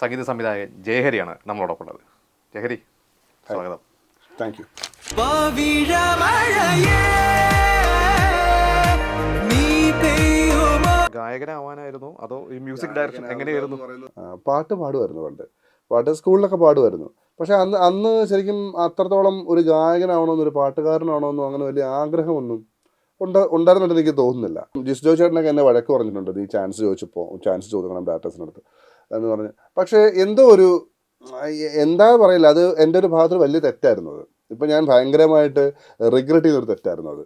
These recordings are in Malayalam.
സംഗീത സംവിധായകൻ ജയഹരിയാണ് നമ്മളോടൊപ്പം ഉള്ളത് ജയഹരി സ്വാഗതം. താങ്ക് യു ഗായകനാവാനായിരുന്നു? അതോ ഈ മ്യൂസിക് ഡയറക്ഷൻ എങ്ങനെയായിരുന്നു? പാട്ട് പാടുമായിരുന്നു പണ്ട്. പാട്ട് സ്കൂളിലൊക്കെ പാടുമായിരുന്നു. പക്ഷെ അന്ന് അന്ന് ശരിക്കും അത്രത്തോളം ഒരു ഗായകനാവണമെന്നോ ഒരു പാട്ടുകാരനാവണമെന്നോ അങ്ങനെ വലിയ ആഗ്രഹമൊന്നും ഉണ്ട് ഉണ്ടായിരുന്നുണ്ടെന്ന് എനിക്ക് തോന്നുന്നില്ല. ജിസ്ജോ ചേട്ടനൊക്കെ എന്നെ വഴക്ക് പറഞ്ഞിട്ടുണ്ട്. നീ ചാൻസ് ചോദിച്ചപ്പോൾ ചാൻസ് ചോദിക്കണം ബാറ്റേഴ്സിനടുത്ത്. എന്ന് പറഞ്ഞ്. പക്ഷേ എന്തോ ഒരു എന്താ പറയില്ല അത് എന്റെ ഒരു ഭാഗത്ത് വലിയ തെറ്റായിരുന്നു അത്. ഇപ്പം ഞാൻ ഭയങ്കരമായിട്ട് റിഗ്രറ്റ് ചെയ്തൊരു തെറ്റായിരുന്നു അത്.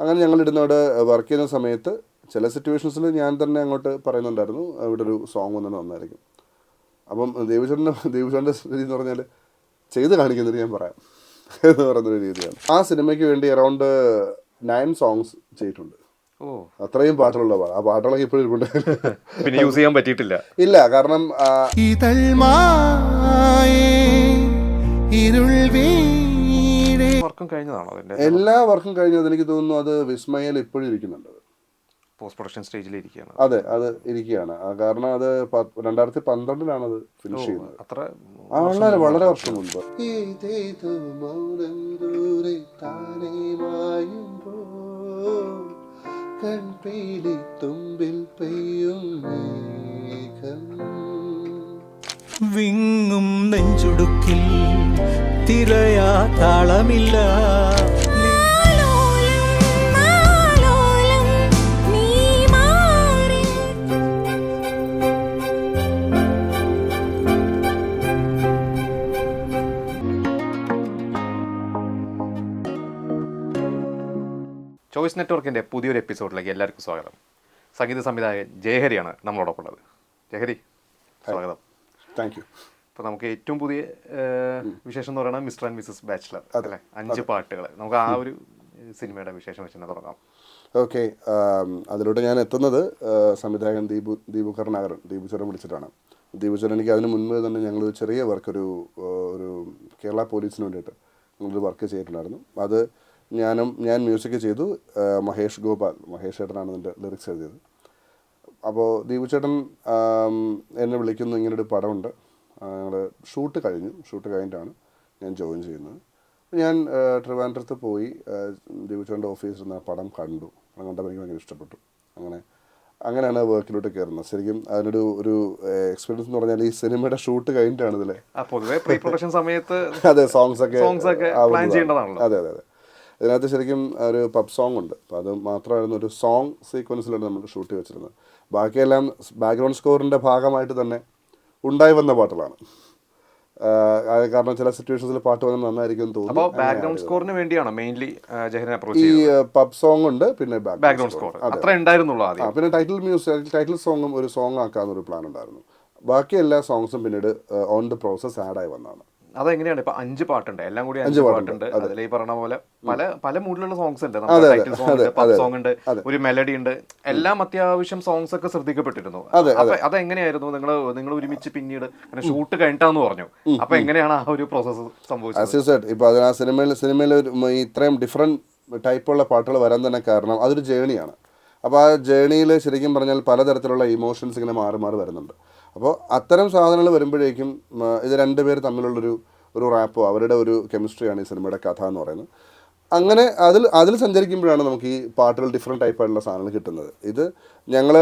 അങ്ങനെ ഞങ്ങൾ ഇടുന്നവിടെ വർക്ക് ചെയ്യുന്ന സമയത്ത് ചില സിറ്റുവേഷൻസിൽ ഞാൻ തന്നെ അങ്ങോട്ട് പറയുന്നുണ്ടായിരുന്നു ഇവിടെ ഒരു സോങ് ഒന്നും വന്നായിരിക്കും അപ്പം ദേവിചന്ദ്രന്റെ ദേവിചന്ദ്രന്റെ രീതി എന്ന് പറഞ്ഞാൽ ചെയ്ത് കാണിക്കുന്നത് ഞാൻ പറയാം എന്ന് പറയുന്നൊരു രീതിയാണ്. ആ സിനിമയ്ക്ക് വേണ്ടി അറൗണ്ട് നയൻ സോങ്സ് ചെയ്തിട്ടുണ്ട്. അത്രയും പാട്ടുള്ള പാട ആ പാട്ടുകളൊക്കെ ഇപ്പോഴും ഇരിപ്പുണ്ട്. പിന്നെ യൂസ് ചെയ്യാൻ പറ്റിയിട്ടില്ല. ഇല്ല കാരണം വർക്കും കഴിഞ്ഞതാണോ അതിന്റെ എല്ലാ വർക്കും കഴിഞ്ഞത് എനിക്ക് തോന്നുന്നു അത് വിസ്മയിൽ ഇപ്പോഴും ഇരിക്കുന്നുണ്ട് പോസ്റ്റ് പ്രൊഡക്ഷൻ സ്റ്റേജിൽ ഇരിക്കുകയാണ്. അതെ അത് ഇരിക്കുകയാണ്. ആ, കാരണം അത് രണ്ടായിരത്തി പന്ത്രണ്ടിലാണ് അത് ഫിനിഷ് ചെയ്യുന്നത്. അത്ര വളരെ വളരെ വർഷം മുൻപ് കൺപീലി തുമ്പിൽ പെയ്യും മേഘം. വിങ്ങും നെഞ്ചുടുക്കിൽ തിരയാ താളമില്ല. ചോയ്സ് നെറ്റ്വർക്കിന്റെ പുതിയൊരു എപ്പിസോഡിലേക്ക് എല്ലാവർക്കും സ്വാഗതം. സംഗീത സംവിധായകൻ ജയഹരിയാണ് നമ്മളോടൊപ്പം ഉള്ളത് ജയഹരി സ്വാഗതം. താങ്ക് യു ഇപ്പോൾ നമുക്ക് ഏറ്റവും പുതിയ വിശേഷം എന്ന് പറയുന്നത് മിസ്റ്റർ ആൻഡ് മിസസ് ബാച്ചിലർ അതല്ലേ അഞ്ച് പാട്ടുകൾ നമുക്ക് ആ ഒരു സിനിമയുടെ വിശേഷം വെച്ച് തന്നെ തുടങ്ങാം. ഓക്കെ അതിലൂടെ ഞാൻ എത്തുന്നത് സംവിധായകൻ ദീപു ദീപു കരുണാകരൻ ദീപു ചുരം വിളിച്ചിട്ടാണ്. ദീപു ചുരം എനിക്ക് അതിന് മുൻപ് തന്നെ ഞങ്ങൾ ചെറിയ വർക്ക് ഒരു ഒരു കേരള പോലീസിന് വേണ്ടിയിട്ട് ഞങ്ങളൊരു വർക്ക് ചെയ്തിട്ടുണ്ടായിരുന്നു. അത് ഞാനും ഞാൻ മ്യൂസിക് ചെയ്തു. മഹേഷ് ഗോപാൽ മഹേഷ് ചേട്ടനാണ് എന്റെ ലിറിക്സ് എഴുതിയത്. അപ്പോൾ ദീപു ചേട്ടൻ എന്നെ വിളിക്കുന്നു ഇങ്ങനൊരു പടമുണ്ട്. ഞങ്ങൾ ഷൂട്ട് കഴിഞ്ഞു. ഷൂട്ട് കഴിഞ്ഞിട്ടാണ് ഞാൻ ജോയിൻ ചെയ്യുന്നത്. ഞാൻ ട്രിവാൻഡ്രത്ത് പോയി. ദീപു ചേട്ടന്റെ ഓഫീസിൽ നിന്ന് ആ പടം കണ്ടു. പടം കണ്ടപ്പോൾ എനിക്ക് ഭയങ്കര ഇഷ്ടപ്പെട്ടു. അങ്ങനെ അങ്ങനെയാണ് വർക്കിലോട്ട് കയറുന്നത്. ശരിക്കും അതിനൊരു ഒരു എക്സ്പീരിയൻസ് എന്ന് പറഞ്ഞാൽ ഈ സിനിമയുടെ ഷൂട്ട് കഴിഞ്ഞിട്ടാണ് ഇതിലെ. പൊതുവെ പ്രീ പ്രൊഡക്ഷൻ സമയത്ത് അതെ സോങ്സ് ഒക്കെ സോങ്സ് ഒക്കെ പ്ലാൻ. ചെയ്യേണ്ടതാണല്ലോ. അതെ അതെ അതെ. ഇതിനകത്ത് ശരിക്കും ഒരു പബ് സോങ് ഉണ്ട്. അപ്പോൾ അത് മാത്രമായിരുന്നു ഒരു സോങ് സീക്വൻസിലാണ് നമ്മൾ ഷൂട്ട് വെച്ചിരുന്നത്. ബാക്കിയെല്ലാം ബാക്ക്ഗ്രൗണ്ട് സ്കോറിന്റെ ഭാഗമായിട്ട് തന്നെ ഉണ്ടായി വന്ന പാട്ടുകളാണ്. കാരണം ചില സിറ്റുവേഷൻസിൽ പാട്ട് വന്നാൽ നന്നായിരിക്കും തോന്നുന്നു. ബാക്ക്ഗ്രൗണ്ട് സ്കോറിന് വേണ്ടിയാണ് മെയിൻലി ഈ പബ് സോങ് ഉണ്ട് പിന്നെ ബാക്ക്ഗ്രൗണ്ട് സ്കോർ അത്ര ഉണ്ടായിരുന്നുള്ളൂ പിന്നെ ടൈറ്റിൽ മ്യൂസിക് ടൈറ്റിൽ സോങ്ങും ഒരു സോങ് ആക്കാന്നൊരു പ്ലാൻ ഉണ്ടായിരുന്നു. ബാക്കി എല്ലാ സോങ്സും പിന്നീട് ഓൺ ദ പ്രോസസ് ആഡായി വന്നതാണ്. അതെങ്ങനെയാണ്? ഇപ്പൊ അഞ്ച് പാട്ടുണ്ട്. എല്ലാം കൂടി അഞ്ച് പാട്ടുണ്ട്, അതിൽ ഈ പറഞ്ഞ പോലെ പല പല മൂഡിലുള്ള സോങ്സ് ഉണ്ട്. അതെ, ടൈറ്റിൽ സോങ് ഉണ്ട് പാട്ട് സോങ് ഉണ്ട് ഒരു മെലഡി ഉണ്ട്. എല്ലാം അത്യാവശ്യം സോങ്സ് ഒക്കെ ശ്രദ്ധിക്കപ്പെട്ടിരുന്നു. അപ്പൊ അതെങ്ങനെയായിരുന്നു? നിങ്ങൾ നിങ്ങൾ ഒരുമിച്ച് പിന്നീട് ഷൂട്ട് കഴിഞ്ഞിട്ടാന്ന് പറഞ്ഞു. അപ്പൊ എങ്ങനെയാണ് ആ ഒരു പ്രോസസ്സ് സംഭവിച്ചത്? ഇപ്പൊ ആ സിനിമയിൽ സിനിമയിൽ ഇത്രയും ഡിഫറെന്റ് ടൈപ്പുള്ള പാട്ടുകൾ വരാൻ തന്നെ കാരണം അതൊരു ജേണിയാണ് അപ്പോൾ ആ ജേണിയിൽ ശരിക്കും പറഞ്ഞാൽ പലതരത്തിലുള്ള ഇമോഷൻസ് ഇങ്ങനെ മാറി മാറി വരുന്നുണ്ട്. അപ്പോൾ അത്തരം സാധനങ്ങൾ വരുമ്പോഴേക്കും ഇത് രണ്ടുപേർ തമ്മിലുള്ളൊരു ഒരു റാപ്പോ അവരുടെ ഒരു കെമിസ്ട്രിയാണ് ഈ സിനിമയുടെ കഥ എന്ന് പറയുന്നത്. അങ്ങനെ അതിൽ അതിൽ സഞ്ചരിക്കുമ്പോഴാണ് നമുക്ക് ഈ പാട്ടുകൾ ഡിഫറെന്റ് ടൈപ്പായിട്ടുള്ള സാധനങ്ങൾ കിട്ടുന്നത്. ഇത് ഞങ്ങൾ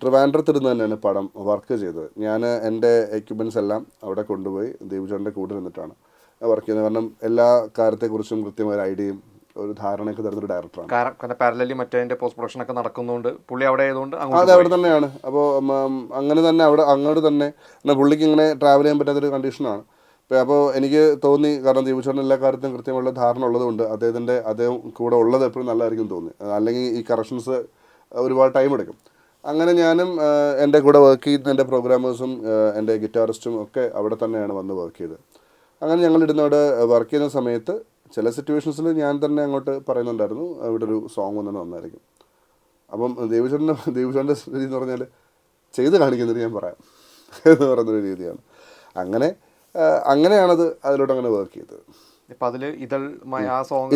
ട്രിവാൻഡ്രത്തിരുന്ന് തന്നെയാണ് പടം വർക്ക് ചെയ്തത്. ഞാൻ എന്റെ എക്യുപ്മെന്റ്സ് എല്ലാം അവിടെ കൊണ്ടുപോയി ദീപചേട്ടന്റെ കൂടെ നിന്നിട്ടാണ് വർക്ക് ചെയ്യുന്നത്. കാരണം എല്ലാ കാര്യത്തെക്കുറിച്ചും കൃത്യമായ ഐഡിയയും ഒരു ധാരണയൊക്കെ തരുന്നൊരു ഡയറക്ടറാണ് പാരലലി മറ്റേ പോസ്റ്റ് പ്രൊഡക്ഷൻ ഒക്കെ നടക്കുന്നതുകൊണ്ട് പുള്ളി അവിടെ ആയതുകൊണ്ട് അത് അവിടെ തന്നെയാണ്. അപ്പോൾ അങ്ങനെ തന്നെ അവിടെ അങ്ങോട്ട് തന്നെ എന്നാൽ പുള്ളിക്ക് ഇങ്ങനെ ട്രാവൽ ചെയ്യാൻ പറ്റാത്തൊരു കണ്ടീഷനാണ് അപ്പോൾ എനിക്ക് തോന്നി കാരണം ദീപചേട്ടൻ എല്ലാ കാര്യത്തിലും കൃത്യമുള്ള ധാരണ ഉള്ളതുകൊണ്ട് അദ്ദേഹത്തിന്റെ അദ്ദേഹം കൂടെ ഉള്ളത് എപ്പോഴും നല്ലതായിരിക്കും തോന്നി. അല്ലെങ്കിൽ ഈ കറക്ഷൻസ് ഒരുപാട് ടൈം എടുക്കും. അങ്ങനെ ഞാനും എന്റെ കൂടെ വർക്ക് ചെയ്യുന്ന എന്റെ പ്രോഗ്രാമേഴ്സും എന്റെ ഗിറ്റാറിസ്റ്റും ഒക്കെ അവിടെ തന്നെയാണ് വന്ന് വർക്ക് ചെയ്തത്. അങ്ങനെ ഞങ്ങൾ ഇരുന്നവിടെ വർക്ക് ചെയ്യുന്ന സമയത്ത് ചില സിറ്റുവേഷൻസിൽ ഞാൻ തന്നെ അങ്ങോട്ട് പറയുന്നുണ്ടായിരുന്നു ഇവിടെ ഒരു സോങ് ഒന്നും നന്നായിരിക്കും. അപ്പം ദേവിചേട്ടന്റെ ദേവിചേട്ടന്റെ രീതി എന്ന് പറഞ്ഞാൽ ചെയ്ത് കാണിക്കുന്നത് ഞാൻ പറയാം എന്ന് പറയുന്നൊരു രീതിയാണ്. അങ്ങനെ അങ്ങനെയാണത് അതിലോട്ട് അങ്ങനെ വർക്ക് ചെയ്തത്. ഇപ്പൊ അതിൽ ആ സോങ്.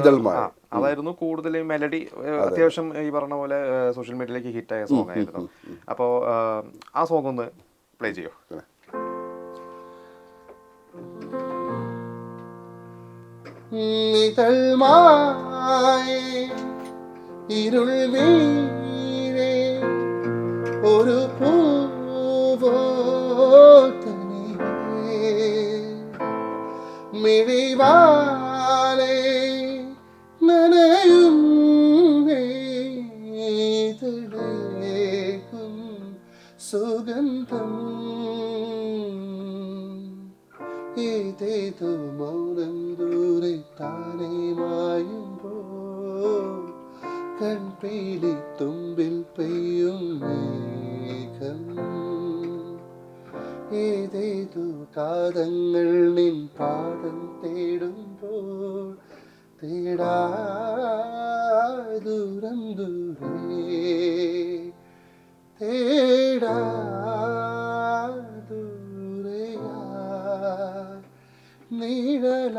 അതായിരുന്നു കൂടുതൽ മെലഡി അത്യാവശ്യം ഈ പറഞ്ഞ പോലെ സോഷ്യൽ മീഡിയയിലേക്ക് ഹിറ്റായ സോങ് ആയിരുന്നു. അപ്പോൾ ആ സോങ് ഒന്ന് പ്ലേ ചെയ്യോ? നിതൾമായേ ഇരുൾ വീഴേ ഒരു പൂവോ കാതങ്ങൾ നിൻ പാദം തേടുമ്പോൾ തേടാ ദൂരം ദൂരേ തേടാ ദൂരയാ നിഴലായാദ്രമാ.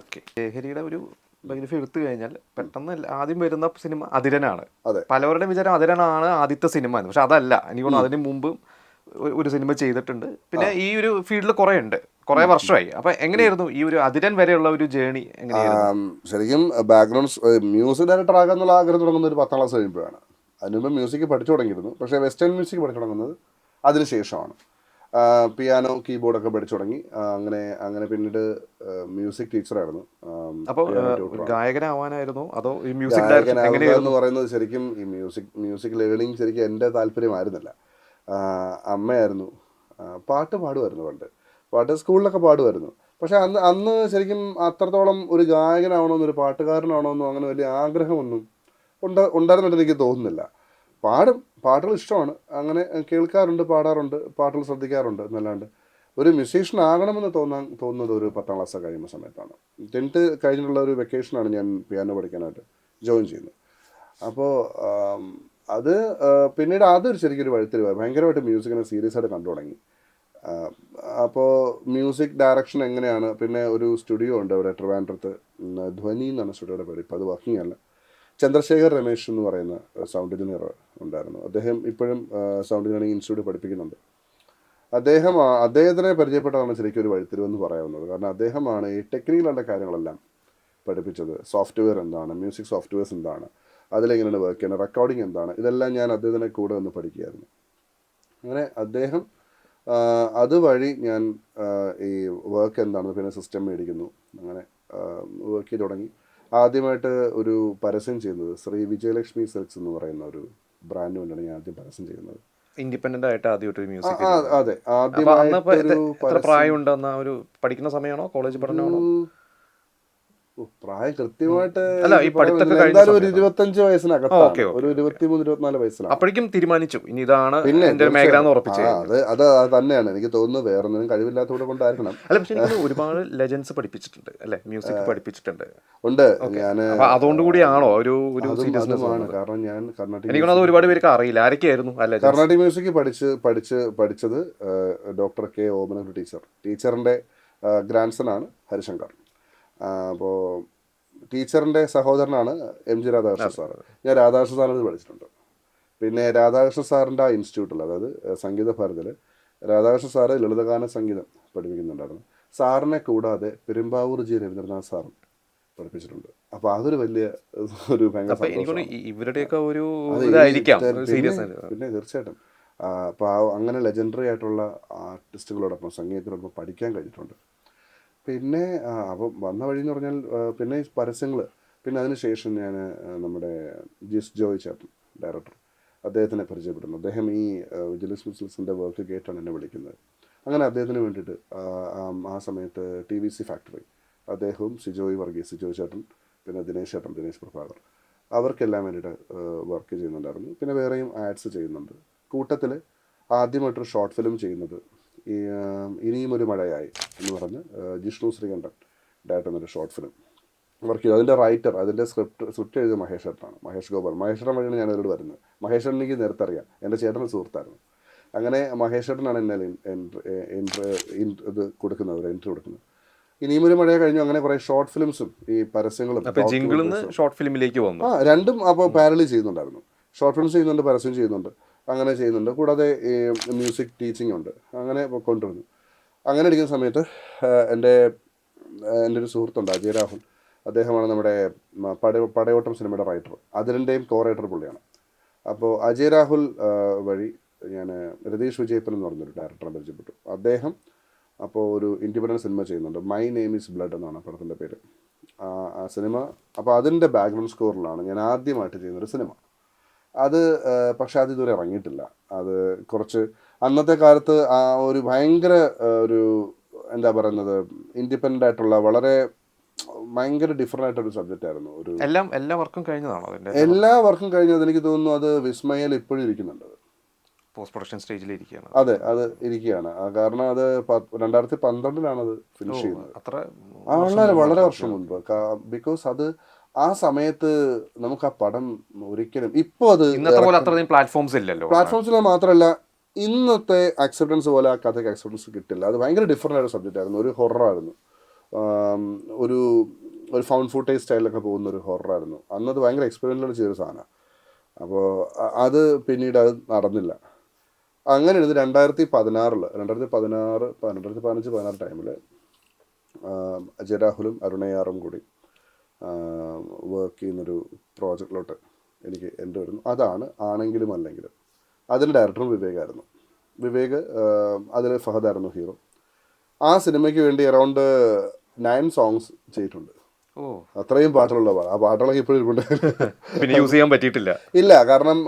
ഓക്കെ. ലഹരിയുടെ ഒരു ബയോഗ്രഫി എടുത്തു കഴിഞ്ഞാൽ പെട്ടെന്ന് ആദ്യം വരുന്ന സിനിമ അതിരനാണ്. അതെ. പലവരുടെ വിചാരം അതിരനാണ് ആദ്യത്തെ സിനിമ എന്ന്. പക്ഷെ അതല്ല. എനിക്ക് അതിന് മുമ്പ് ഒരു സിനിമ ചെയ്തിട്ടുണ്ട്. പിന്നെ ഈ ഒരു ഫീൽഡിൽ കുറെ ഉണ്ട്. കുറെ വർഷമായി. അപ്പൊ എങ്ങനെയായിരുന്നു ഈ ഒരു അതിരൻ വരെയുള്ള ഒരു ജേണി ശരിക്കും ബാക്ക്ഗ്രൗണ്ട് മ്യൂസിക് ഡയറക്ടർ ആകാന്നുള്ള ആഗ്രഹം തുടങ്ങുന്ന ഒരു പത്താം ക്ലാസ് കഴിയുമ്പോഴാണ്. അതിന് മുമ്പ് മ്യൂസിക് പഠിച്ചു തുടങ്ങിയിരുന്നു. പക്ഷേ വെസ്റ്റേൺ മ്യൂസിക് പഠിച്ചു തുടങ്ങുന്നത് അതിനുശേഷമാണ് പിയാനോ കീബോർഡ് ഒക്കെ പഠിച്ചു തുടങ്ങി. അങ്ങനെ അങ്ങനെ പിന്നീട് മ്യൂസിക് ടീച്ചറായിരുന്നു. അപ്പോൾ ഗായകനാവാനായിരുന്നു? അതോ ഈ മ്യൂസിക് എന്ന് പറയുന്നത് ശരിക്കും ഈ മ്യൂസിക് മ്യൂസിക് ലേണിംഗ് ശരിക്കും എന്റെ താല്പര്യമായിരുന്നില്ല. അമ്മയായിരുന്നു. പാട്ട് പാടുമായിരുന്നു പണ്ട്. പാട്ട് സ്കൂളിലൊക്കെ പാടുമായിരുന്നു. പക്ഷെ അന്ന് അന്ന് ശരിക്കും അത്രത്തോളം ഒരു ഗായകനാവണമെന്നോ ഒരു പാട്ടുകാരനാവണമെന്നോ അങ്ങനെ വലിയ ആഗ്രഹമൊന്നും ഉണ്ട് ഉണ്ടായിരുന്നിട്ട് എനിക്ക് തോന്നുന്നില്ല. പാടും. പാട്ടുകൾ ഇഷ്ടമാണ്. അങ്ങനെ കേൾക്കാറുണ്ട് പാടാറുണ്ട് പാട്ടുകൾ ശ്രദ്ധിക്കാറുണ്ട് എന്നല്ലാണ്ട്. ഒരു മ്യൂസീഷ്യൻ ആകണമെന്ന് തോന്നാൻ തോന്നുന്നത് ഒരു പത്താം ക്ലാസ് കഴിയുന്ന സമയത്താണ്. ടെൻത്ത് കഴിഞ്ഞിട്ടുള്ള ഒരു വെക്കേഷനാണ് ഞാൻ പിയാനോ പഠിക്കാനായിട്ട് ജോയിൻ ചെയ്യുന്നത്. അപ്പോൾ അത് പിന്നീട് അതൊരു ശരിക്കൊരു വഴിത്തിരിവായി ഭയങ്കരമായിട്ട് മ്യൂസിക്കിനെ സീരിയസ് ആയിട്ട് കണ്ടു തുടങ്ങി. അപ്പോൾ മ്യൂസിക് ഡയറക്ഷൻ എങ്ങനെയാണ്? പിന്നെ ഒരു സ്റ്റുഡിയോ ഉണ്ട് അവിടെ ട്രിവാൻഡ്രത്ത്. ധ്വനി എന്നാണ് സ്റ്റുഡിയോയുടെ പേര്. ഇപ്പോൾ അത് വർക്കിംഗ് അല്ല. ചന്ദ്രശേഖർ രമേശ് എന്ന് പറയുന്ന സൗണ്ട് എഞ്ചിനീയർ ഉണ്ടായിരുന്നു. അദ്ദേഹം ഇപ്പോഴും സൗണ്ട് എഞ്ചിനീയറിംഗ് ഇൻസ്റ്റിറ്റ്യൂട്ട് പഠിപ്പിക്കുന്നുണ്ട്. അദ്ദേഹം അദ്ദേഹത്തിനെ പരിചയപ്പെട്ടതാണ് ശരിക്കും ഒരു വഴിത്തിരിവെന്ന് പറയാവുന്നത്. കാരണം അദ്ദേഹമാണ് ഈ ടെക്നിക്കലുള്ള കാര്യങ്ങളെല്ലാം പഠിപ്പിച്ചത്. സോഫ്റ്റ്വെയർ എന്താണ്? മ്യൂസിക് സോഫ്റ്റ്വെയർസ് എന്താണ്? അതിലെങ്ങനെയാണ് വർക്ക് ചെയ്യുന്നത്? റെക്കോർഡിംഗ് എന്താണ്? ഇതെല്ലാം ഞാൻ അദ്ദേഹത്തിനെ കൂടെ ഒന്ന് പഠിക്കുകയായിരുന്നു. അങ്ങനെ അദ്ദേഹം അതുവഴി ഞാൻ ഈ വർക്ക് എന്താണെന്ന് പിന്നെ സിസ്റ്റം മേടിക്കുന്നു. അങ്ങനെ വർക്ക് ചെയ്ത് തുടങ്ങി. ആദ്യമായിട്ട് ഒരു പരസ്യം ചെയ്യുന്നത് ശ്രീ വിജയലക്ഷ്മി സെൽസ് എന്ന് പറയുന്ന ഒരു ബ്രാൻഡ് കൊണ്ടാണ് ഞാൻ ആദ്യം പരസ്യം ചെയ്യുന്നത്. ഇൻഡിപെൻഡന്റ് ആയിട്ട് ആദ്യമായിട്ട് ഒരു മ്യൂസിക് അതെ. ആദ്യം ആദ്യമായിട്ട് പ്രായം ഉണ്ടെന്ന ഒരു പഠിക്കുന്ന സമയമാണോ? കോളേജ് പഠനമാണോ? പ്രായം കൃത്യമായിട്ട് അല്ല, ഈ പഠിത്തമൊക്കെ കഴിഞ്ഞ ഒരു. ഇരുപത്തഞ്ച് വയസ്സിനകത്ത് ഒരു ഇരുപത്തിമൂന്ന് ഇരുപത്തിനാല് വയസ്സിലാണ്. അപ്പോഴേക്കും തീരുമാനിച്ചു. ഇനി ഇതാണ് പിന്നെ എന്റെ മേഖല എന്ന് ഉറപ്പിച്ചു. ആ, അത് അത് അത് തന്നെയാണ്. എനിക്ക് തോന്നുന്നു വേറെ ഒന്നിനും കഴിവില്ലാത്തവിടെ കൊണ്ടായിരിക്കണം. അല്ല പക്ഷെ എനിക്ക് ഒരുപാട് ലെജൻസ് പഠിപ്പിച്ചിട്ടുണ്ട് അല്ലെ? മ്യൂസിക് പഠിപ്പിച്ചിട്ടുണ്ട്. ഉണ്ട്. ഞാൻ അതുകൊണ്ട് കൂടിയാണോ ഒരു ഒരു ആണ് സീരിയസ്നെസ് കാരണം ഞാൻ കർണാടക എനിക്ക് ഒരുപാട് പേർക്ക് അറിയില്ല. ആരൊക്കെയായിരുന്നു അല്ലെ കർണാടക മ്യൂസിക് പഠിച്ച് പഠിച്ച് പഠിച്ചത് ഡോക്ടർ കെ. ഓമനു ടീച്ചർ. ടീച്ചറിന്റെ ഗ്രാൻഡ്സൺ ആണ് ഹരിശങ്കർ. അപ്പോൾ ടീച്ചറിന്റെ സഹോദരനാണ് എം ജി രാധാകൃഷ്ണൻ സാറ്. ഞാൻ രാധാകൃഷ്ണൻ സാറിന് പഠിച്ചിട്ടുണ്ട്. പിന്നെ രാധാകൃഷ്ണൻ സാറിന്റെ ആ ഇൻസ്റ്റിറ്റ്യൂട്ടിൽ അതായത് സംഗീത ഭാരതിൽ രാധാകൃഷ്ണൻ സാറ് ലളിതഗാന സംഗീതം പഠിപ്പിക്കുന്നുണ്ടായിരുന്നു. സാറിനെ കൂടാതെ പെരുമ്പാവൂർ ജി രവീന്ദ്രനാഥ് സാറും പഠിപ്പിച്ചിട്ടുണ്ട്. അപ്പോൾ അതൊരു വലിയ ഒരു ഭയങ്കര അപ്പൊ ഇവരുടെയൊക്കെ ഒരു പിന്നെ- തീർച്ചയായിട്ടും. അപ്പോൾ അങ്ങനെ ലെജൻഡറി ആയിട്ടുള്ള ആർട്ടിസ്റ്റുകളോടൊപ്പം സംഗീതത്തിനോടൊപ്പം പഠിക്കാൻ കഴിഞ്ഞിട്ടുണ്ട്. പിന്നെ ആ, അപ്പം വന്ന വഴി എന്ന് പറഞ്ഞാൽ പിന്നെ പരസ്യങ്ങൾ പിന്നെ അതിന് ശേഷം ഞാൻ നമ്മുടെ ജിസ് ജോയ് ചേട്ടൻ ഡയറക്ടർ അദ്ദേഹത്തിനെ പരിചയപ്പെടുന്നു. അദ്ദേഹം ഈ വിജിലൻസ് മിസിൽസിന്റെ വർക്ക് കേട്ടാണ് എന്നെ വിളിക്കുന്നത്. അങ്ങനെ അദ്ദേഹത്തിന് വേണ്ടിയിട്ട് ആ, സമയത്ത് ടി വി സി ഫാക്ടറി അദ്ദേഹവും സിജോയ് വർഗീസ് സിജോയ് ചേട്ടൻ പിന്നെ ദിനേശ് ചേട്ടൻ ദിനേശ് പ്രഭാകർ അവർക്കെല്ലാം വേണ്ടിയിട്ട് വർക്ക് ചെയ്യുന്നുണ്ടായിരുന്നു. പിന്നെ വേറെയും ആഡ്സ് ചെയ്യുന്നുണ്ട്. കൂട്ടത്തിൽ ആദ്യമായിട്ടൊരു ഷോർട്ട് ഫിലിം ചെയ്യുന്നത് ഇനിയും ഒരു മഴയായി എന്ന് പറഞ്ഞ് ജിഷ്ണു ശ്രീകണ്ഠൻ ഡയറക്ടർ എന്നൊരു ഷോർട്ട് ഫിലിം വർക്ക് ചെയ്തു. അതിന്റെ റൈറ്റർ അതിന്റെ സ്ക്രിപ്റ്റ് സ്ക്രിപ്റ്റ് എഴുതിയ മഹേഷ് ചേട്ടനാണ് മഹേഷ് ഗോപാൽ ചേട്ടൻ വഴിയാണ് ഞാൻ അതിലോട് വരുന്നത്. മഹേഷ് ചേട്ടൻ എനിക്ക് നേരത്തെ അറിയാം. എന്റെ ചേട്ടൻ സുഹൃത്തായിരുന്നു. അങ്ങനെ മഹേശ്വരനാണ് എന്നെ ഇത് കൊടുക്കുന്നത് ഒരു എൻട്രി കൊടുക്കുന്നത്. ഇനിയും ഒരു മഴയെ കഴിഞ്ഞു. അങ്ങനെ കുറേ ഷോർട്ട് ഫിലിംസും ഈ പരസ്യങ്ങളും ഷോർട്ട് ഫിലിമിലേക്ക് വന്നു. ആ രണ്ടും അപ്പോൾ പാരലി ചെയ്യുന്നുണ്ടായിരുന്നു. ഷോർട്ട് ഫിലിംസ് ചെയ്യുന്നുണ്ട് പരസ്യം ചെയ്യുന്നുണ്ട്. അങ്ങനെ ചെയ്യുന്നുണ്ട്. കൂടാതെ ഈ മ്യൂസിക് ടീച്ചിങ് ഉണ്ട്. അങ്ങനെ പോയിക്കൊണ്ടിരുന്നു അങ്ങനെ ഇരിക്കുന്ന സമയത്ത് എന്റെ എന്റെ ഒരു സുഹൃത്തുണ്ട് അജയ് രാഹുൽ. അദ്ദേഹമാണ് നമ്മുടെ പട പടയോട്ടം സിനിമയുടെ റൈറ്റർ അതിരന്റെയും കോ റൈറ്റർ പുള്ളിയാണ്. അപ്പോൾ അജയ് രാഹുൽ വഴി ഞാൻ രതീഷ് വിജയപ്പൻ എന്ന് പറഞ്ഞൊരു ഡയറക്ടറെ പരിചയപ്പെട്ടു. അദ്ദേഹം അപ്പോൾ ഒരു ഇൻഡിപെൻഡന്റ് സിനിമ ചെയ്യുന്നുണ്ട്. മൈ നെയിം ഈസ് ബ്ലഡ് എന്നാണ് പടത്തിന്റെ പേര്. ആ സിനിമ അപ്പോൾ അതിന്റെ ബാക്ക്ഗ്രൗണ്ട് സ്കോറിലാണ് ഞാൻ ആദ്യമായിട്ട് ചെയ്യുന്നൊരു സിനിമ അത് പക്ഷെ അത് ഇതുവരെ ഇറങ്ങിയിട്ടില്ല. അത് കുറച്ച് അന്നത്തെ കാലത്ത് ആ ഒരു ഭയങ്കര ഒരു എന്താ പറയുന്നത് ഇൻഡിപെൻഡന്റ് ആയിട്ടുള്ള വളരെ ഭയങ്കര ഡിഫറെന്റ് ആയിട്ടൊരു സബ്ജക്റ്റ് ആയിരുന്നു. ഒരു എല്ലാം എല്ലാ വർക്കും കഴിഞ്ഞതാണോ അതിന്റെ എല്ലാ വർക്കും കഴിഞ്ഞത് എനിക്ക് തോന്നുന്നു അത് വിസ്മയിൽ ഇപ്പോഴും ഇരിക്കുന്നുണ്ട്. പോസ്റ്റ് പ്രൊഡക്ഷൻ സ്റ്റേജിൽ ഇരിക്കുകയാണ്. അതെ അത് ഇരിക്കുകയാണ്. കാരണം അത് രണ്ടായിരത്തി പന്ത്രണ്ടിലാണ് അത് ഫിനിഷ് ചെയ്യുന്നത്. അത്ര വളരെ വർഷം മുൻപ്. ബിക്കോസ് അത് ആ സമയത്ത് നമുക്ക് ആ പടം ഒരിക്കലും ഇപ്പോൾ അത് ഇന്നത്തെ പോലെ അത്രയധികം പ്ലാറ്റ്ഫോംസ് ഇല്ലല്ലോ. പ്ലാറ്റ്ഫോംസിൽ മാത്രമല്ല ഇന്നത്തെ അക്സെപ്റ്റൻസ് പോലെ ആ കഥയ്ക്ക് അക്സെപ്റ്റൻസ് കിട്ടില്ല. അത് ഭയങ്കര ഡിഫറെന്റ് ആയ സബ്ജക്റ്റ് ആയിരുന്നു. ഒരു ഹൊററായിരുന്നു ഒരു ഒരു ഫൗണ്ട് ഫുട്ടേജ് സ്റ്റൈലിലൊക്കെ പോകുന്ന ഒരു ഹൊററായിരുന്നു അന്നത് ഭയങ്കര എക്സ്പെരിമെന്റിലാണ് ചെയ്തൊരു സാധനമാണ് അപ്പോൾ അത് പിന്നീട് അത് നടന്നില്ല. അങ്ങനെ ഇത് രണ്ടായിരത്തി പതിനാറിൽ രണ്ടായിരത്തി പതിനാറ് രണ്ടായിരത്തി പതിനഞ്ച് പതിനാറ് ടൈമിൽ അജയ് രാഹുലും അരുണയാറും കൂടി വർക്ക് ചെയ്യുന്നൊരു പ്രോജക്റ്റിലോട്ട് എനിക്ക് എന്റെ വരുന്നു. അതാണ് ആണെങ്കിലും അല്ലെങ്കിലും. അതിൽ ഡയറക്ടറും വിവേകായിരുന്നു. വിവേക് അതിൽ ഫഹദായിരുന്നു ഹീറോ ആ സിനിമയ്ക്ക് വേണ്ടി അറൗണ്ട് നയൻ സോങ്സ് ചെയ്തിട്ടുണ്ട്. ഓ. അത്രയും പാട്ടുള്ള പാട ആ പാട്ടുകളൊക്കെ ഇപ്പോഴും ഇരിപ്പുണ്ട്. പിന്നെ യൂസ് ചെയ്യാൻ പറ്റിയിട്ടില്ല. ഇല്ല കാരണം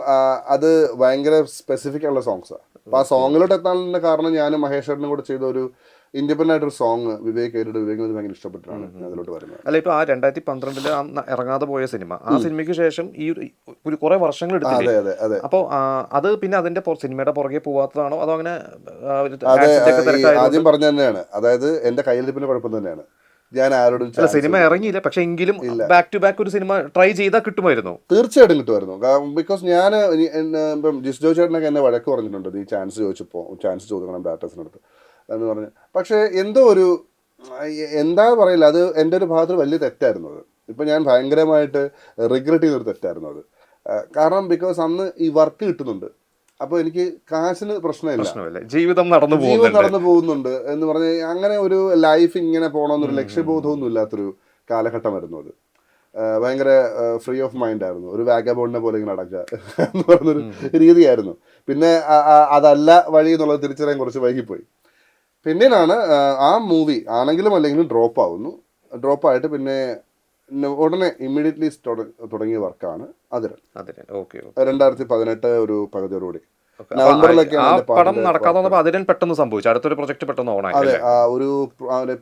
അത് ഭയങ്കര സ്പെസിഫിക് ആയുള്ള സോങ്സാണ് അപ്പം ആ സോങ്ങിലോട്ട് എത്താനുള്ള കാരണം ഞാനും മഹേശ്വരനും കൂടെ ചെയ്ത ഒരു ഇൻഡിപെൻഡന്റ് ആയിട്ടൊരു സോങ് വിവേക് കേട്ടിട്ട് വിവേക് അത് ഭയങ്കര ഇഷ്ടപ്പെട്ടിട്ടാണ് അതിലോട്ട് വരുന്നത്. അല്ല ഇപ്പൊ ആ രണ്ടായിരത്തി പന്ത്രണ്ടിൽ ഇറങ്ങാതെ പോയ സിനിമ ആ സിനിമയ്ക്ക് ശേഷം ഈ ഒരു- കുറെ വർഷങ്ങൾ അതെ അതെ അതെ. അപ്പോൾ അത് പിന്നെ അതിന്റെ സിനിമയുടെ പുറകെ പോവാത്തതാണോ? അതോ അങ്ങനെ? ആദ്യം പറഞ്ഞ തന്നെയാണ്. അതായത് എന്റെ കയ്യിലിരിപ്പിന്റെ കുഴപ്പം തന്നെയാണ്. ഞാൻ ആരോടും സിനിമ ഇറങ്ങിയില്ല. പക്ഷെ എങ്കിലും ബാക്ക് ടു ബാക്ക് ഒരു സിനിമ ട്രൈ ചെയ്താൽ കിട്ടുമായിരുന്നു. തീർച്ചയായിട്ടും കിട്ടുമായിരുന്നു. ബിക്കോസ് ഞാൻ ഇപ്പം ജിസ്ജോ ചേട്ടനൊക്കെ എന്നെ വഴക്ക് പറഞ്ഞിട്ടുണ്ട്. ഈ ചാൻസ് ചോദിച്ചപ്പോൾ ചാൻസ് ചോദിക്കണം ബാറ്റേഴ്സിനടുത്ത്. എന്ന് പറഞ്ഞ്. പക്ഷേ എന്തോ ഒരു എന്താ പറയില്ല അത് എന്റെ ഒരു ഭാഗത്ത് വലിയ തെറ്റായിരുന്നു അത്. ഇപ്പം ഞാൻ ഭയങ്കരമായിട്ട് റിഗ്രറ്റ് ചെയ്തൊരു തെറ്റായിരുന്നു അത്. കാരണം ബിക്കോസ് അന്ന് ഈ വർക്ക് കിട്ടുന്നുണ്ട്. അപ്പോൾ എനിക്ക് കാശിന് പ്രശ്നമില്ല. ജീവിതം നടന്നു ജീവിതം നടന്നു പോകുന്നുണ്ട് എന്ന് പറഞ്ഞ് അങ്ങനെ ഒരു ലൈഫ് ഇങ്ങനെ പോകണമെന്നൊരു ലക്ഷ്യബോധമൊന്നും ഇല്ലാത്തൊരു കാലഘട്ടമായിരുന്നു അത്. ഭയങ്കര ഫ്രീ ഓഫ് മൈൻഡ് ആയിരുന്നു. ഒരു വാഗബോണ്ടിനെ പോലെ ഇങ്ങനെ അടക്കുക എന്ന് പറഞ്ഞൊരു രീതിയായിരുന്നു. പിന്നെ അതല്ല വഴി എന്നുള്ളത് തിരിച്ചറിയാൻ കുറച്ച് വൈകിപ്പോയി. പിന്നീടാണ് ആ, മൂവി ആണെങ്കിലും അല്ലെങ്കിലും ഡ്രോപ്പ് ആവുന്നു. ഡ്രോപ്പ് ആയിട്ട് പിന്നെ ഉടനെ ഇമ്മീഡിയറ്റ്ലി തുടങ്ങിയ വർക്കാണ് അതിരൻ. ഓക്കെ രണ്ടായിരത്തി പതിനെട്ട് ഒരു പകുതിയോടുകൂടി. പടം നടക്കാതെ അതിനും പെട്ടെന്ന് സംഭവിച്ചു. അടുത്തൊരു പ്രൊജക്ട് പെട്ടെന്ന് അതെ ഒരു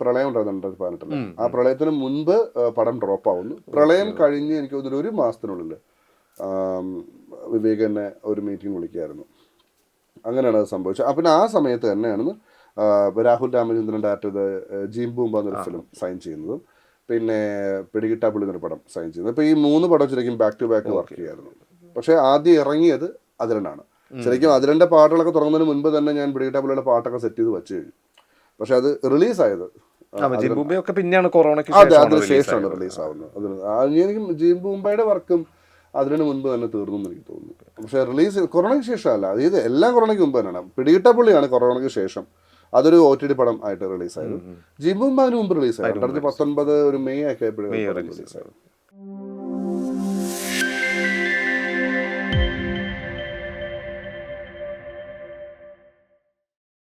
പ്രളയം ഉണ്ടായിരുന്നു പതിനെട്ടിൽ ആ പ്രളയത്തിന് മുൻപ് പടം ഡ്രോപ്പ് ആവുന്നു. പ്രളയം കഴിഞ്ഞ് എനിക്ക് തോന്നുന്നു ഒരു മാസത്തിനുള്ളിൽ വിവേകനെ ഒരു മീറ്റിംഗ് വിളിക്കുകയായിരുന്നു അങ്ങനെയാണ് അത് സംഭവിച്ചത്. അപ്പം ആ സമയത്ത് തന്നെയാണ് രാഹുൽ രാമചന്ദ്രൻ ഡയറക്ടർ ചെയ്ത ജീം ബൂമ്പ എന്നൊരു ഫിലിം സൈൻ ചെയ്യുന്നതും പിന്നെ പിടികിട്ടാ പുള്ളി എന്നൊരു പടം സൈൻ ചെയ്യുന്നത്. അപ്പോൾ ഈ മൂന്ന് പടം ശരിക്കും ബാക്ക് ടു ബാക്ക് വർക്ക് ചെയ്യായിരുന്നു. പക്ഷെ ആദ്യം ഇറങ്ങിയത് അതിരനാണ്. ശരിക്കും അതിരന്റെ പാട്ടുകളൊക്കെ തുടങ്ങുന്നതിന് മുൻപ് തന്നെ ഞാൻ പിടികിട്ടാ പുള്ളിയുടെ പാട്ടൊക്കെ സെറ്റ് ചെയ്ത് വെച്ച് കഴിഞ്ഞു. പക്ഷെ അത് റിലീസായത് ജിംബുബെ ഒക്കെ പിന്നെയാണ് കൊറോണയ്ക്ക് അതെ അതിന് ശേഷമാണ് റിലീസ് ആവുന്നത് എനിക്ക് ജീം ബൂംബയുടെ വർക്കും അതിനു മുൻപ് തന്നെ തീർന്നു എന്ന് എനിക്ക് തോന്നുന്നു. പക്ഷെ റിലീസ് കൊറോണയ്ക്ക് ശേഷമല്ല. അതായത് എല്ലാം കൊറോണയ്ക്ക് മുമ്പ് തന്നെയാണ്. പിടികിട്ട പുള്ളിയാണ് കൊറോണയ്ക്ക് ശേഷം അതൊരു ഒ ടി ഡി പടം ആയിട്ട് റിലീസായിരുന്നു. ജിബും അതിന് മുമ്പ് റിലീസായിരുന്നു. രണ്ടായിരത്തി പത്തൊൻപത് ഒരു മെയ് ഒക്കെ ആയപ്പോഴും റിലീസായത്